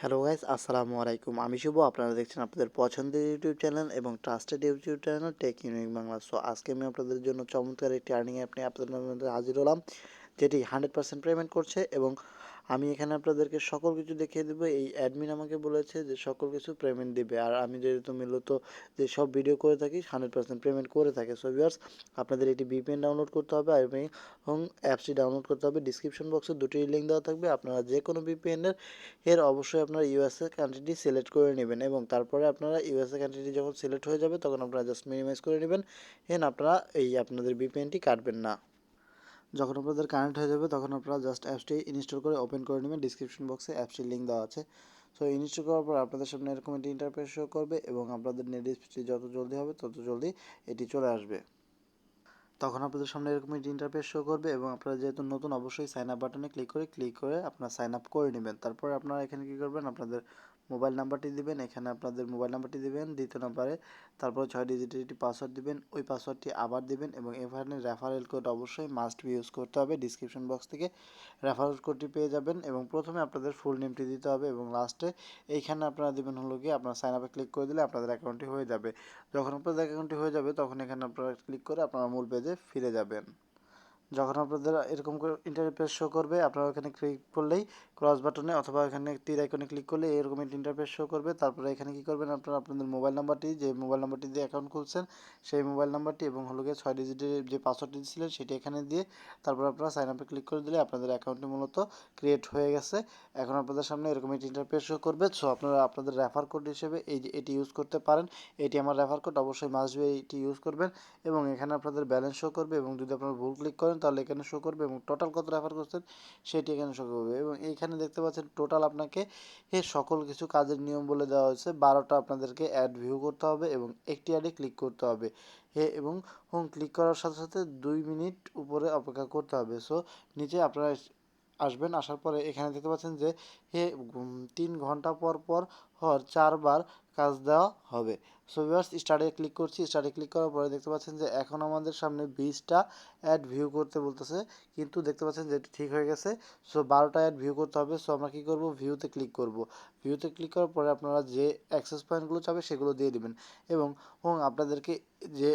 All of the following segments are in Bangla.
হ্যালো গাইস, আসসালামু আলাইকুম। আমি শুভ, আপনারা দেখছেন আপনাদের পছন্দের ইউটিউব চ্যানেল এবং trusted YouTube channel tech unique Bangla. So আজকে আমি আপনাদের জন্য চমৎকার একটি আর্নিং অ্যাপ নিয়ে আপনাদের হাজির হলাম। যেটি হান্ড্রেড পার্সেন্ট পেমেন্ট করছে এবং আমি এখানে আপনাদেরকে সকল কিছু দেখিয়ে দেবো। এই অ্যাডমিন আমাকে বলেছে যে সকল কিছু পেমেন্ট দিবে। আর আমি যেহেতু মূলত যে সব ভিডিও করে থাকি, হান্ড্রেড পার্সেন্ট পেমেন্ট করে থাকে। সো ভিউয়ার্স, আপনাদের একটি ভিপিএন ডাউনলোড করতে হবে এবং অ্যাপসটি ডাউনলোড করতে হবে। ডিসক্রিপশন বক্সে দুটি লিঙ্ক দেওয়া থাকবে। আপনারা যে কোনো ভিপিএনের এর অবশ্যই আপনারা ইউএসএ কান্ট্রিটি সিলেক্ট করে নেবেন এবং তারপরে আপনারা ইউএসএ কান্ট্রিটি যখন সিলেক্ট হয়ে যাবে, তখন আপনারা জাস্ট মিনিমাইজ করে নেবেন। এন আপনারা এই আপনাদের ভিপিএনটি কাটবেন না। যখন আপনাদের কানেক্ট হয়ে যাবে, তখন আপনারা জাস্ট অ্যাপসটি ইনস্টল করে ওপেন করে নেবেন। ডিসক্রিপশন বক্সে অ্যাপসটির লিঙ্ক দেওয়া আছে। সো ইনস্টল করার পর আপনাদের সামনে এরকম একটি ইন্টারফেস শো করবে এবং আপনাদের নেট স্পিড যত জলদি হবে, তত জলদি এটি চলে আসবে। তখন আপনাদের সামনে এরকম একটি ইন্টারফেস শো করবে এবং আপনারা যেহেতু নতুন, অবশ্যই সাইন আপ বাটনে ক্লিক করে ক্লিক করে আপনারা সাইন আপ করে নেবেন। তারপরে আপনারা এখানে কী করবেন? আপনাদের মোবাইল নাম্বারটি দিবেন, এখানে আপনাদের মোবাইল নাম্বারটি দিবেন, দ্বিতীয় নাম্বারে তারপর ছয় ডিজিটের একটি পাসওয়ার্ড দিবেন, ওই পাসওয়ার্ডটি আবার দিবেন এবং এখানে রেফারেল কোড অবশ্যই মাস্ট বি ইউজ করতে হবে ডিসক্রিপশন বক্স থেকে রেফারেল কোডটি পেয়ে যাবেন এবং প্রথমে আপনাদের ফুল নেমটি দিতে হবে এবং লাস্টে এইখানে আপনারা দেবেন হলো গিয়ে আপনার সাইন আপে ক্লিক করে দিলে আপনাদের অ্যাকাউন্টটি হয়ে যাবে। যখন আপনাদের অ্যাকাউন্টটি হয়ে যাবে, তখন এখানে আপনারা ক্লিক করে আপনারা মূল পেজে ফিরে যাবেন। যখন আপনাদের এরকম করে ইন্টারফেস শো করবে, আপনারা ওখানে ক্লিক করলেই ক্রস বাটনে অথবা এখানে তীর আইকনে ক্লিক করলে এরকম ইন্টারফেস শো করবে। তারপরে এখানে কি করবেন আপনারা? আপনাদের মোবাইল নাম্বারটি যে মোবাইল নাম্বারটি দিয়ে অ্যাকাউন্ট খুলছেন, সেই মোবাইল নাম্বারটি এবং হলো গিয়ে ছয় ডিজিটের যে পাসওয়ার্ডটি দিয়েছিলেন, সেটি এখানে দিয়ে তারপর আপনারা সাইন আপে ক্লিক করে দিলে আপনাদের অ্যাকাউন্টটি মূলত ক্রিয়েট হয়ে গেছে। এখন আপনাদের সামনে এরকম একটি ইন্টারফেস শো করবে। সো আপনারা আপনাদের রেফার কোড হিসেবে এই এটি ইউজ করতে পারেন। এটি আমার রেফার কোড অবশ্যই মাস্ট বি এটি ইউজ করবেন এবং এখানে আপনাদের ব্যালেন্স শো করবে এবং যদি আপনারা ভুল ক্লিক করেন, তাহলে এখানে শো করবে এবং টোটাল কত রেফার করছেন, সেটি এখানে শো করবে এবং এইখানে দেখতে পাচ্ছেন টোটাল আপনাকে এ সকল কিছু কাজের নিয়ম বলে দেওয়া হয়েছে। বারোটা আপনাদেরকে অ্যাড ভিউ করতে হবে এবং একটি অ্যাডে ক্লিক করতে হবে। হে এবং হোম ক্লিক করার সাথে সাথে দুই মিনিট উপরে অপেক্ষা করতে হবে। সো নিচে আপনারা আসবেন, আসার পরে এখানে দেখতে পাচ্ছেন যে হে তিন ঘণ্টা পর পর হর চারবার কাজ দেওয়া হবে। সো ভিউয়ার্স স্টার্টে ক্লিক করছি। স্টার্টে ক্লিক করার পরে দেখতে পাচ্ছেন যে এখন আমাদের সামনে বিশটা অ্যাড ভিউ করতে বলতেছে। কিন্তু দেখতে পাচ্ছেন যে এটি ঠিক হয়ে গেছে। সো বারোটা অ্যাড ভিউ করতে হবে। সো আমরা কী করব? ভিউতে ক্লিক করব। ভিউতে ক্লিক করার পরে আপনারা যে অ্যাক্সেস পয়েন্টগুলো চাবে সেগুলো দিয়ে দেবেন। এবং আপনাদেরকে যে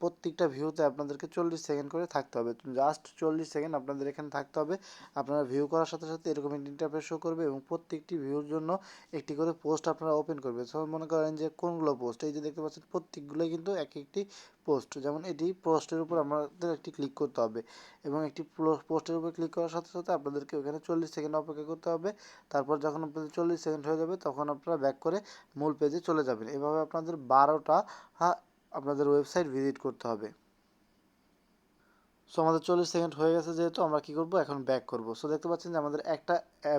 প্রত্যেকটা ভিউতে আপনাদেরকে চল্লিশ সেকেন্ড করে থাকতে হবে। জাস্ট চল্লিশ সেকেন্ড আপনাদের এখানে থাকতে হবে। আপনারা ভিউ করার সাথে সাথে এরকম ইন্টারফেস শো করবে এবং প্রত্যেকটি ভিউর জন্য একটি করে পোস্ট আপনারা ওপেন করবে সো মনে করেন যে কোনগুলো পোস্ট এই যে দেখতে পাচ্ছেন প্রত্যেকগুলোই কিন্তু এক একটি পোস্ট যেমন এটি পোস্টের উপর আমাদের একটি ক্লিক করতে হবে এবং একটি পোস্টের উপর ক্লিক করার সাথে সাথে আপনাদেরকে ওখানে চল্লিশ সেকেন্ড অপেক্ষা করতে হবে। তারপর যখন আপনাদের চল্লিশ সেকেন্ড হয়ে যাবে তখন আপনারা ব্যাক করে মূল পেজে চলে যাবেন। এভাবে আপনাদের বারোটা আপনাদের ওয়েবসাইট ভিজিট করতে হবে। সো আমাদের চল্লিশ সেকেন্ড হয়ে গেছে যেহেতু, আমরা কী করব? এখন ব্যাক করব। সো দেখতে পাচ্ছেন যে আমাদের একটা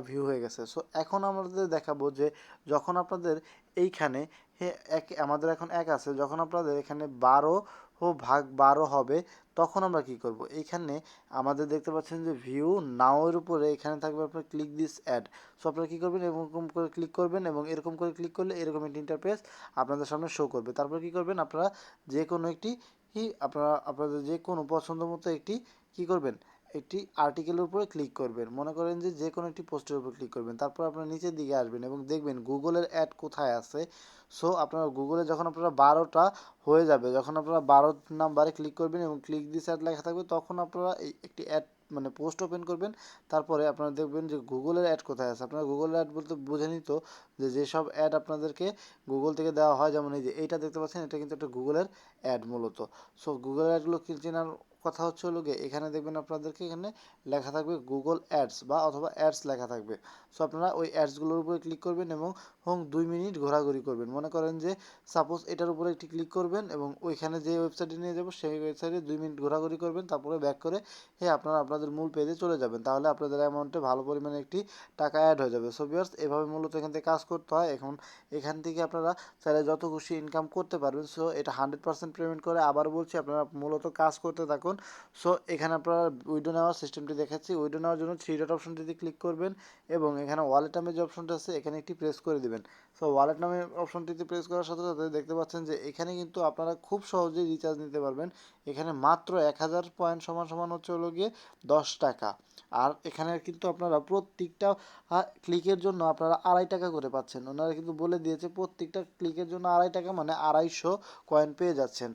ভিউ হয়ে গেছে। সো এখন আমাদের দেখাবো যে যখন আপনাদের এইখানে এক, আমাদের এখন এক আছে। যখন আপনাদের এখানে বারো ও ভাগ বারো হবে, তখন আমরা কি করব? এইখানে আমাদের দেখতে পাচ্ছেন যে ভিউ নাওয়ের উপরে এখানে থাকবে আপনার ক্লিক দিস অ্যাড সো আপনারা কী করবেন? এরকম করে ক্লিক করবেন এবং এরকম করে ক্লিক করলে এরকম একটি ইন্টারফেস আপনাদের সামনে শো করবে। তারপর কী করবেন? আপনারা যে কোনো একটি কি আপনারা, আপনাদের যে কোনো পছন্দ মতো একটি কি করবেন? একটি আর্টিকেলের উপরে ক্লিক করবেন। মনে করেন যে যে কোনো একটি পোস্টের উপর ক্লিক করবেন। তারপর আপনারা নিচের দিকে আসবেন এবং দেখবেন গুগলের অ্যাড কোথায় আছে। সো আপনারা গুগলে যখন আপনারা বারোটা হয়ে যাবে, যখন আপনারা বারো নাম্বারে ক্লিক করবেন এবং ক্লিক দিয়ে অ্যাড লেখা থাকবে, তখন আপনারা এই একটি অ্যাড মানে পোস্ট ওপেন করবেন, তারপরে আপনারা দেখবেন যে গুগলের অ্যাড কোথায় আছে। আপনারা গুগলের অ্যাড বলতে বুঝে নিত যে যেসব অ্যাড আপনাদেরকে গুগল থেকে দেওয়া হয়, যেমন এই যে এইটা দেখতে পাচ্ছেন, এটা কিন্তু একটা গুগলের অ্যাড মূলত। সো গুগলের অ্যাডগুলো চেনার কথা হচ্ছে হলো গিয়ে, এখানে দেখবেন আপনাদেরকে এখানে লেখা থাকবে গুগল অ্যাডস বা অথবা অ্যাডস লেখা থাকবে। সো আপনারা ওই অ্যাডসগুলোর উপরে ক্লিক করবেন এবং হোম দুই মিনিট ঘোরাঘুরি করবেন। মনে করেন যে সাপোজ এটার উপরে একটি ক্লিক করবেন এবং ওইখানে যে ওয়েবসাইটে নিয়ে যাব, সেই ওয়েবসাইটে দুই মিনিট ঘোরাঘুরি করবেন, তারপরে ব্যাক করে হ্যাঁ আপনারা আপনাদের মূল পেজে চলে যাবেন। তাহলে আপনাদের অ্যামাউন্টে ভালো পরিমাণে একটি টাকা অ্যাড হয়ে যাবে। সো বিয়ার্স এভাবে মূলত এখান থেকে কাজ করতে হয়। এখন এখান থেকে আপনারা চাইলে যত খুশি ইনকাম করতে পারবেন। সো এটা হান্ড্রেড পার্সেন্ট পেমেন্ট করে আবার বলছি, আপনারা মূলত কাজ করতে থাকুন। সো এখানে আপনারা উইডো নেওয়ার সিস্টেমটি দেখাচ্ছি। উইডো নেওয়ার জন্য থ্রি ডট অপশনটিতে ক্লিক করবেন এবং এখানে ওয়ালেট নামে যে অপশনটা আছে, এখানে একটি প্রেস করে দেবেন। সো ওয়ালেট নামে অপশনটিতে প্রেস করার সাথে সাথে দেখতে পাচ্ছেন যে এখানে কিন্তু আপনারা খুব সহজেই রিচার্জ নিতে পারবেন। এখানে মাত্র এক হাজার পয়েন্ট সমান সমান হচ্ছে হলো গিয়ে দশ টাকা। আর এখানে কিন্তু আপনারা প্রত্যেকটা ক্লিকের জন্য আপনারা আড়াই টাকা করে পাচ্ছেন। ওনারা কিন্তু বলে দিয়েছে, প্রত্যেকটা ক্লিকের জন্য আড়াই টাকা মানে আড়াইশো কয়েন পেয়ে যাচ্ছেন।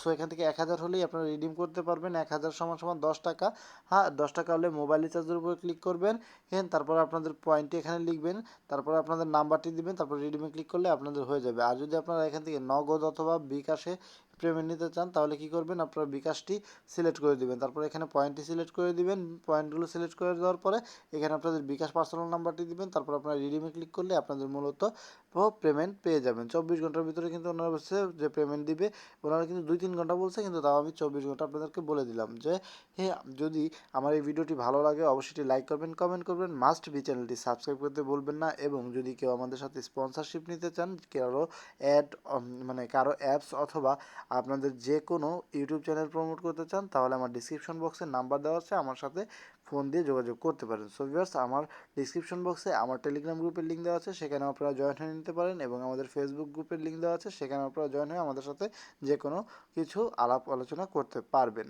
সো এখান থেকে এক হাজার হলেই আপনারা রিডিম করতে পারবেন। এক হাজার সমান সমান দশ টাকা। হ্যাঁ দশ টাকা হলে মোবাইল রিচার্জের উপরে ক্লিক করবেন। হ্যাঁ তারপর আপনাদের পয়েন্টটি এখানে লিখবেন। তারপর আপনাদের নাম্বারটি দিবেন। তারপর রিডিমে ক্লিক করলে আপনাদের হয়ে যাবে। আর যদি আপনারা এখান থেকে নগদ অথবা বিকাশে পেমেন্ট নিতে চান, তাহলে কি করবেন? আপনারা বিকাশটি সিলেক্ট করে দিবেন। তারপর এখানে পয়েন্টটি সিলেক্ট করে দিবেন। পয়েন্টগুলো সিলেক্ট করে দেওয়ার পরে এখানে আপনাদের বিকাশ পার্সোনাল নাম্বারটি দিবেন। তারপর আপনারা রিডিমে ক্লিক করলে আপনাদের মূলত পেমেন্ট পেয়ে যাবেন। চব্বিশ ঘণ্টার ভিতরে কিন্তু ওনারা বলছে যে পেমেন্ট দিবে। ওনারা কিন্তু দুই তিন ঘণ্টা বলছে, কিন্তু তাও আমি চব্বিশ ঘণ্টা আপনাদেরকে বলে দিলাম যে হ্যাঁ যদি আমার এই ভিডিওটি ভালো লাগে, অবশ্যই লাইক করবেন কমেন্ট করবেন। মাস্ট বি চ্যানেলটি সাবস্ক্রাইব করতে বলবেন না। এবং যদি কেউ আমাদের সাথে স্পন্সরশিপ নিতে চান কারও অ্যাড মানে কারও অ্যাপস অথবা আপনাদের যে কোনো ইউটিউব চ্যানেল প্রমোট করতে চান, তাহলে আমার ডিসক্রিপশন বক্সে নাম্বার দেওয়া আছে, আমার সাথে ফোন দিয়ে যোগাযোগ করতে পারেন। সো ভিউয়ার্স আমার ডিসক্রিপশন বক্সে আমার টেলিগ্রাম গ্রুপের লিঙ্ক দেওয়া আছে সেখানে আপনারা জয়েন হয়ে নিতে পারেন এবং আমাদের ফেসবুক গ্রুপের লিঙ্ক দেওয়া আছে সেখানে আপনারা জয়েন হয়ে আমাদের সাথে যে কোনো কিছু আলাপ আলোচনা করতে পারবেন।